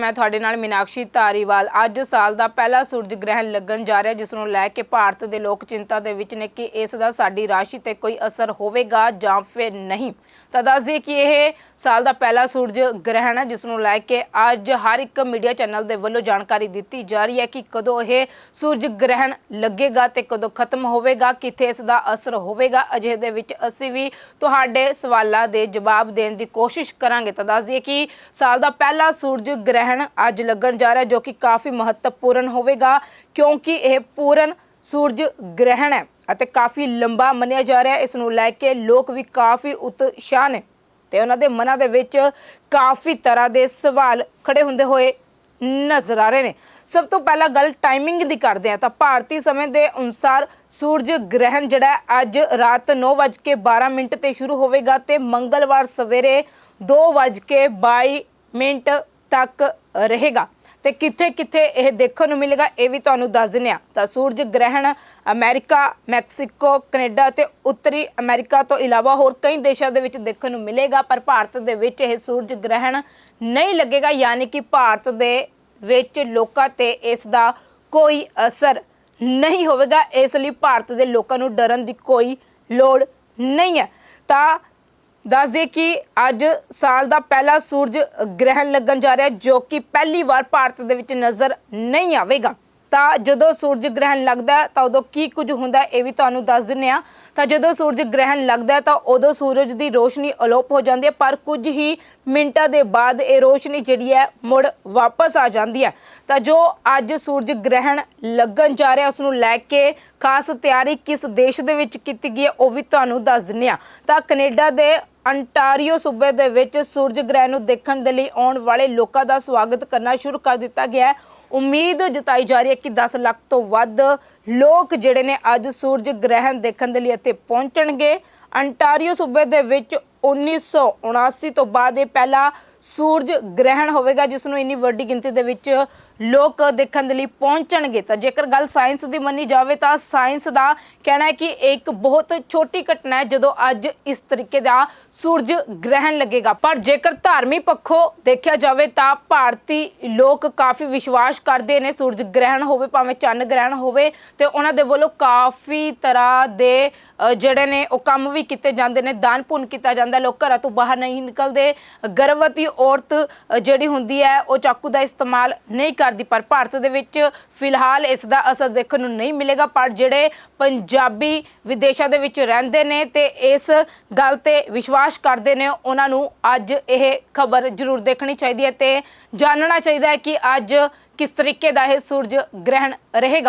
ਮੈਂ ਤੁਹਾਡੇ ਨਾਲ ਮੀਨਾਕਸ਼ੀ ਧਾਰੀਵਾਲ। ਅੱਜ ਸਾਲ ਦਾ ਪਹਿਲਾ ਸੂਰਜ ਗ੍ਰਹਿਣ ਲੱਗਣ ਜਾ ਰਿਹਾ, ਜਿਸ ਨੂੰ ਲੈ ਕੇ ਭਾਰਤ ਦੇ ਲੋਕ ਚਿੰਤਾ ਦੇ ਵਿੱਚ ਨੇ ਕਿ ਇਸ ਦਾ ਸਾਡੀ ਰਾਸ਼ੀ ਤੇ ਕੋਈ ਅਸਰ ਹੋਵੇਗਾ ਜਾਂ ਫਿਰ ਨਹੀਂ। ਤਾਂ ਦੱਸ ਕਿ ਇਹ ਸਾਲ ਦਾ ਪਹਿਲਾ ਸੂਰਜ ਗ੍ਰਹਿਣ ਹੈ, ਜਿਸ ਨੂੰ ਲੈ ਕੇ ਅੱਜ ਹਰ ਇੱਕ ਮੀਡੀਆ ਚੈਨਲ ਦੇ ਵੱਲੋਂ ਜਾਣਕਾਰੀ ਦਿੱਤੀ ਜਾ ਰਹੀ ਹੈ ਕਿ ਕਦੋਂ ਇਹ ਸੂਰਜ ਗ੍ਰਹਿਣ ਲੱਗੇਗਾ ਤੇ ਕਦੋਂ ਖਤਮ ਹੋਵੇਗਾ, ਕਿੱਥੇ ਇਸ ਦਾ ਅਸਰ ਹੋਵੇਗਾ, ਅਜਿਹੇ ਦੇ ਵਿੱਚ ਅਸੀਂ ਵੀ ਤੁਹਾਡੇ ਸਵਾਲਾਂ ਦੇ ਜਵਾਬ ਦੇਣ ਦੀ ਕੋਸ਼ਿਸ਼ ਕਰਾਂਗੇ। ਤਾਂ ਦੱਸ ਕਿ ਸਾਲ ਦਾ ਪਹਿਲਾ ਸੂਰਜ ਗ੍ਰਹਿਣ ਅੱਜ ਲੱਗਣ ਜਾ ਰਿਹਾ ਜੋ ਕਿ ਕਾਫੀ ਮਹੱਤਵਪੂਰਨ ਹੋਵੇਗਾ ਕਿਉਂਕਿ ਇਹ ਪੂਰਨ ਸੂਰਜ ਗ੍ਰਹਿਣ ਹੈ ਅਤੇ ਕਾਫੀ ਲੰਬਾ ਮੰਨਿਆ ਜਾ ਰਿਹਾ ਇਸ ਨੂੰ ਲੈ ਕੇ ਲੋਕ ਵੀ ਕਾਫੀ ਉਤਸ਼ਾਹ ਨੇ ਤੇ ਉਹਨਾਂ ਦੇ ਮਨਾਂ ਦੇ ਵਿੱਚ ਕਾਫੀ ਤਰ੍ਹਾਂ ਦੇ ਸਵਾਲ ਖੜੇ ਹੁੰਦੇ ਹੋਏ ਨਜ਼ਰ ਆ ਰਹੇ ਨੇ। ਸਭ ਤੋਂ ਪਹਿਲਾਂ ਗੱਲ ਟਾਈਮਿੰਗ ਦੀ ਕਰਦੇ ਆ ਤਾਂ ਭਾਰਤੀ ਸਮੇਂ ਦੇ ਅਨੁਸਾਰ ਸੂਰਜ ਗ੍ਰਹਿਣ ਜਿਹੜਾ ਅੱਜ ਰਾਤ 9:12 ਮਿੰਟ ਤੇ ਸ਼ੁਰੂ ਹੋਵੇਗਾ ਤੇ ਮੰਗਲਵਾਰ ਸਵੇਰੇ 2:22 ਮਿੰਟ ਤੱਕ ਰਹੇਗਾ। ਤੇ ਕਿੱਥੇ ਕਿੱਥੇ ਇਹ ਦੇਖਣ ਨੂੰ ਮਿਲੇਗਾ, ਇਹ ਵੀ ਤੁਹਾਨੂੰ ਦੱਸ ਦਿੰਦੇ ਆ ਤਾਂ ਸੂਰਜ ਗ੍ਰਹਿਣ ਅਮਰੀਕਾ, ਮੈਕਸੀਕੋ, ਕੈਨੇਡਾ ਤੇ ਉੱਤਰੀ ਅਮਰੀਕਾ ਤੋਂ ਇਲਾਵਾ ਹੋਰ ਕਈ ਦੇਸ਼ਾਂ ਦੇ ਵਿੱਚ ਦੇਖਣ ਨੂੰ ਮਿਲੇਗਾ, ਪਰ ਭਾਰਤ ਦੇ ਵਿੱਚ ਇਹ ਸੂਰਜ ਗ੍ਰਹਿਣ ਨਹੀਂ ਲੱਗੇਗਾ, ਯਾਨੀ ਕਿ ਭਾਰਤ ਦੇ ਵਿੱਚ ਲੋਕਾਂ ਤੇ ਇਸ ਦਾ ਕੋਈ ਅਸਰ ਨਹੀਂ ਹੋਵੇਗਾ। ਇਸ ਲਈ ਭਾਰਤ ਦੇ ਲੋਕਾਂ ਨੂੰ ਡਰਨ ਦੀ ਕੋਈ ਲੋੜ ਨਹੀਂ ਹੈ। ਤਾਂ ਦੱਸ ਦਈਏ ਕਿ ਅੱਜ ਸਾਲ ਦਾ ਪਹਿਲਾ ਸੂਰਜ ਗ੍ਰਹਿਣ ਲੱਗਣ ਜਾ ਰਿਹਾ ਜੋ ਕਿ ਪਹਿਲੀ ਵਾਰ ਭਾਰਤ ਦੇ ਵਿੱਚ ਨਜ਼ਰ ਨਹੀਂ ਆਵੇਗਾ। ਤਾਂ ਜਦੋਂ ਸੂਰਜ ਗ੍ਰਹਿਣ ਲੱਗਦਾ ਤਾਂ ਉਦੋਂ ਕੀ ਕੁਝ ਹੁੰਦਾ ਇਹ ਵੀ ਤੁਹਾਨੂੰ ਦੱਸ ਦਿੰਨੇ ਆ ਤਾਂ ਜਦੋਂ ਸੂਰਜ ਗ੍ਰਹਿਣ ਲੱਗਦਾ ਤਾਂ ਉਦੋਂ ਸੂਰਜ ਦੀ ਰੋਸ਼ਨੀ ਅਲੋਪ ਹੋ ਜਾਂਦੀ ਹੈ, ਪਰ ਕੁਝ ਹੀ ਮਿੰਟਾਂ ਦੇ ਬਾਅਦ ਇਹ ਰੋਸ਼ਨੀ ਜਿਹੜੀ ਹੈ, ਮੁੜ ਵਾਪਸ ਆ ਜਾਂਦੀ ਹੈ। ਤਾਂ ਜੋ ਅੱਜ ਸੂਰਜ ਗ੍ਰਹਿਣ ਲੱਗਣ ਜਾ ਰਿਹਾ ਉਸ ਨੂੰ ਲੈ ਕੇ ਖਾਸ ਤਿਆਰੀ ਕਿਸ ਦੇਸ਼ ਦੇ ਵਿੱਚ ਕੀਤੀ ਗਈ ਹੈ, ਉਹ ਵੀ ਤੁਹਾਨੂੰ ਦੱਸ ਦਿੰਨੇ ਆ ਤਾਂ ਕੈਨੇਡਾ ਦੇ ਅੰਟਾਰੀਓ ਸੂਬੇ ਦੇ ਵਿੱਚ ਸੂਰਜ ਗ੍ਰਹਿਣ ਨੂੰ ਦੇਖਣ ਦੇ ਲਈ ਆਉਣ ਵਾਲੇ ਲੋਕਾਂ ਦਾ ਸਵਾਗਤ ਕਰਨਾ ਸ਼ੁਰੂ ਕਰ ਦਿੱਤਾ ਗਿਆ ਹੈ। ਉਮੀਦ ਜਤਾਈ ਜਾ ਰਹੀ ਹੈ ਕਿ 10 ਲੱਖ ਤੋਂ ਵੱਧ ਲੋਕ ਜਿਹੜੇ ਨੇ ਅੱਜ ਸੂਰਜ ਗ੍ਰਹਿਣ ਦੇਖਣ ਦੇ ਲਈ ਇੱਥੇ ਪਹੁੰਚਣਗੇ। ਅੰਟਾਰੀਓ ਸੂਬੇ ਦੇ ਵਿੱਚ 1979 ਤੋਂ ਬਾਅਦ ਇਹ ਪਹਿਲਾ ਸੂਰਜ ਗ੍ਰਹਿਣ ਹੋਵੇਗਾ ਜਿਸ ਨੂੰ ਇੰਨੀ ਵੱਡੀ ਗਿਣਤੀ ਦੇ ਵਿੱਚ ਲੋਕ ਦੇਖਣ ਦੇ ਲਈ ਪਹੁੰਚਣਗੇ। ਤਾਂ ਜੇਕਰ ਗੱਲ ਸਾਇੰਸ ਦੀ ਮੰਨੀ ਜਾਵੇ, ਤਾਂ ਸਾਇੰਸ ਦਾ ਕਹਿਣਾ ਹੈ ਕਿ ਇਹ ਇੱਕ ਬਹੁਤ ਛੋਟੀ ਘਟਨਾ ਹੈ, ਜਦੋਂ ਅੱਜ ਇਸ ਤਰੀਕੇ ਦਾ ਸੂਰਜ ਗ੍ਰਹਿਣ ਲੱਗੇਗਾ। ਪਰ ਜੇਕਰ ਧਾਰਮਿਕ ਪੱਖੋਂ ਦੇਖਿਆ ਜਾਵੇ, ਤਾਂ ਭਾਰਤੀ ਲੋਕ ਕਾਫੀ ਵਿਸ਼ਵਾਸ ਕਰਦੇ ਨੇ ਸੂਰਜ ਗ੍ਰਹਿਣ ਹੋਵੇ, ਭਾਵੇਂ ਚੰਨ ਗ੍ਰਹਿਣ ਹੋਵੇ, ਤੇ ਉਹਨਾਂ ਦੇ ਵੱਲੋਂ ਕਾਫੀ ਤਰ੍ਹਾਂ ਦੇ ਜਿਹੜੇ ਨੇ ਉਹ ਕੰਮ ਵੀ ਕੀਤੇ ਜਾਂਦੇ ਨੇ ਦਾਨ ਪੁੰਨ ਕੀਤਾ ਜਾਂਦਾ ਹੈ। ਲੋਕ ਘਰਾਂ ਤੋਂ ਬਾਹਰ ਨਹੀਂ ਨਿਕਲਦੇ। ਗਰਭਵਤੀ ਔਰਤ ਜਿਹੜੀ ਹੁੰਦੀ ਹੈ, ਉਹ ਚਾਕੂ ਦਾ ਇਸਤੇਮਾਲ ਨਹੀਂ ਕਰਦੀ। ਪਰ ਭਾਰਤ ਦੇ ਵਿੱਚ ਫਿਲਹਾਲ ਇਸ ਦਾ ਅਸਰ ਦੇਖਣ ਨੂੰ ਨਹੀਂ ਮਿਲੇਗਾ। ਪਰ ਜਿਹੜੇ ਪੰਜਾਬੀ ਵਿਦੇਸ਼ਾਂ ਦੇ ਵਿੱਚ ਰਹਿੰਦੇ ਨੇ ਤੇ ਇਸ ਗੱਲ ਤੇ ਵਿਸ਼ਵਾਸ ਕਰਦੇ ਨੇ, ਉਹਨਾਂ ਨੂੰ ਅੱਜ ਇਹ ਖਬਰ ਜ਼ਰੂਰ ਦੇਖਣੀ ਚਾਹੀਦੀ ਹੈ ਤੇ ਜਾਣਨਾ ਚਾਹੀਦਾ ਹੈ ਕਿ ਅੱਜ ਕਿਸ ਤਰੀਕੇ ਦਾ ਇਹ ਸੂਰਜ ਗ੍ਰਹਿਣ ਰਹੇਗਾ।